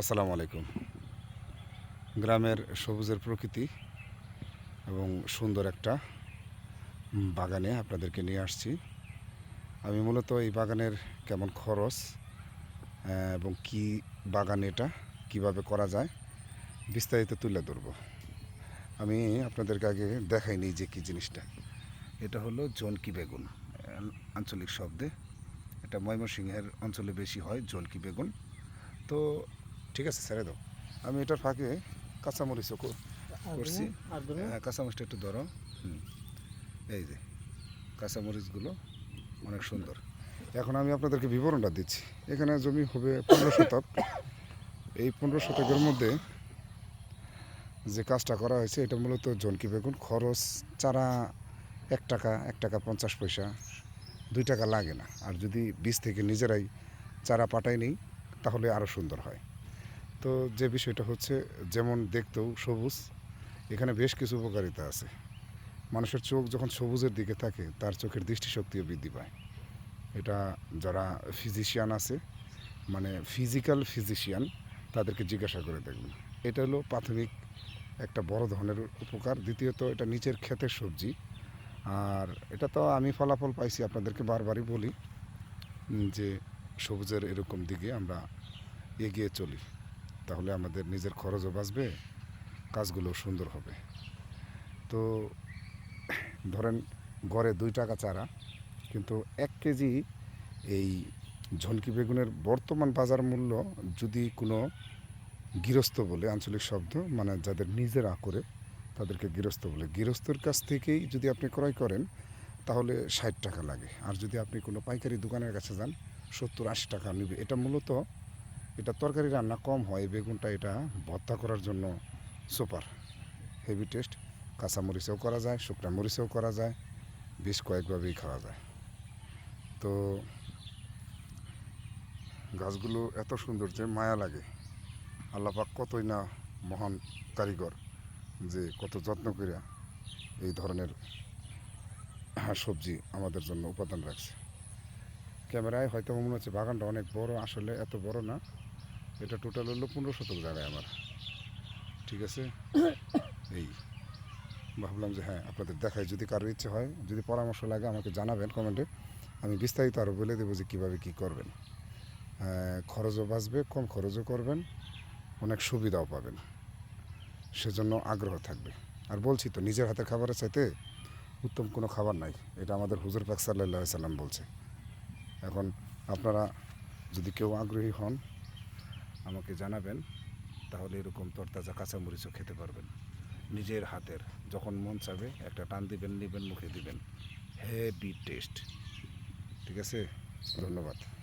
আসসালামু আলাইকুম। গ্রামের সবুজের প্রকৃতি এবং সুন্দর একটা বাগানে আপনাদেরকে নিয়ে আসছি। আমি মূলত এই বাগানের কেমন খরচ এবং কি বাগান এটা, কীভাবে করা যায়, বিস্তারিত তুলে ধরবো। আমি আপনাদেরকে আগে দেখাইনি যে কি জিনিসটা। এটা হলো জনকি বেগুন, আঞ্চলিক শব্দে। এটা ময়মনসিংহের অঞ্চলে বেশি হয় জলকি বেগুন। তো ঠিক আছে ছেড়ে দাও। আমি এটার ফাঁকে কাঁচামরিচও কর- করছি। হ্যাঁ কাঁচামরিচটা একটু ধরো। হুম। এই যে কাঁচামরিচগুলো অনেক সুন্দর। এখন আমি আপনাদেরকে বিবরণটা দিচ্ছি। এখানে জমি হবে পনেরো শতক। এই পনেরো শতকের মধ্যে যে কাজটা করা হয়েছে এটা মূলত জনকি বেগুন। খরচ চারা এক টাকা এক টাকা পঞ্চাশ পয়সা দুই টাকা লাগে না। আর যদি বীজ থেকে নিজেরাই চারা পাঠাই নেই তাহলে আরও সুন্দর হয়। তো যে বিষয়টা হচ্ছে, যেমন দেখতেও সবুজ, এখানে বেশ কিছু উপকারিতা আছে। মানুষের চোখ যখন সবুজের দিকে থাকে, তার চোখের দৃষ্টিশক্তিও বৃদ্ধি পায়। এটা যারা ফিজিশিয়ান আছে মানে ফিজিক্যাল ফিজিশিয়ান তাদেরকে জিজ্ঞাসা করে দেখবেন। এটা হলো প্রাথমিক একটা বড় ধরনের উপকার। দ্বিতীয়ত, এটা নিচের ক্ষেতের সবজি। আর এটা তো আমি ফলাফল পাইছি, আপনাদেরকে বারবারই বলি, যে সবুজের এরকম দিকে আমরা এগিয়ে চলি। তাহলে আমাদের নিজের খরচও বাঁচবে কাজগুলো সুন্দর হবে। তো ধরেন গড়ে দুই টাকা চারা, কিন্তু এক কেজি এই ঝনকি বেগুনের বর্তমান বাজার মূল্য যদি কোনো গৃহস্থ বলে, আঞ্চলিক শব্দ মানে যাদের নিজেরা করে তাদেরকে গৃহস্থ বলে, গৃহস্থর কাছ থেকেই যদি আপনি ক্রয় করেন, তাহলে ষাট টাকা লাগে। আর যদি আপনি কোনো পাইকারি দোকানের কাছে যান, সত্তর আশি টাকা নেবে। এটা মূলত এটা তরকারি রান্না কম হয়, বেগুনটা এটা ভর্তা করার জন্য সুপার। হেভি টেস্ট কাঁচা মরিচেও করা যায়, শুকনা মরিচেও করা যায়, বেশ কয়েকভাবেই খাওয়া যায়। তো গাছগুলো এত সুন্দর যে মায়া লাগে। আল্লাপাক কতই না মহান কারিগর যে কত যত্ন করিয়া এই ধরনের সবজি আমাদের জন্য উপাদান রাখছে। ক্যামেরায় হয়তো মনে হচ্ছে বাগানটা অনেক বড়, আসলে এত বড় না। এটা টোটাল হলো পনেরো শতক জায়গায় আমার। ঠিক আছে? এই ভাবলাম যে হ্যাঁ আপনাদের দেখায় যদি কারোর ইচ্ছে হয় যদি পরামর্শ লাগে আমাকে জানাবেন কমেন্টে আমি বিস্তারিত আরও বলে দেবো যে কীভাবে কী করবেন। আহ, খরচও বাঁচবে কম খরচও করবেন অনেক সুবিধাও পাবেন। সেজন্য আগ্রহ থাকবে। আর বলছি তো নিজের হাতে খাবারের চাইতে উত্তম কোনো খাবার নাই। এটা আমাদের হুজুর পাক সাল্লাহ সাল্লাম বলছে। এখন আপনারা যদি কেউ আগ্রহী হন আমাকে জানাবেন, তাহলে এরকম তরতাজা কাঁচামরিচও খেতে পারবেন। নিজের হাতের, যখন মন চাবে, একটা টান দিবেন, নেবেন, মুখে দিবেন। হ্যাভি টেস্ট ঠিক আছে? ধন্যবাদ।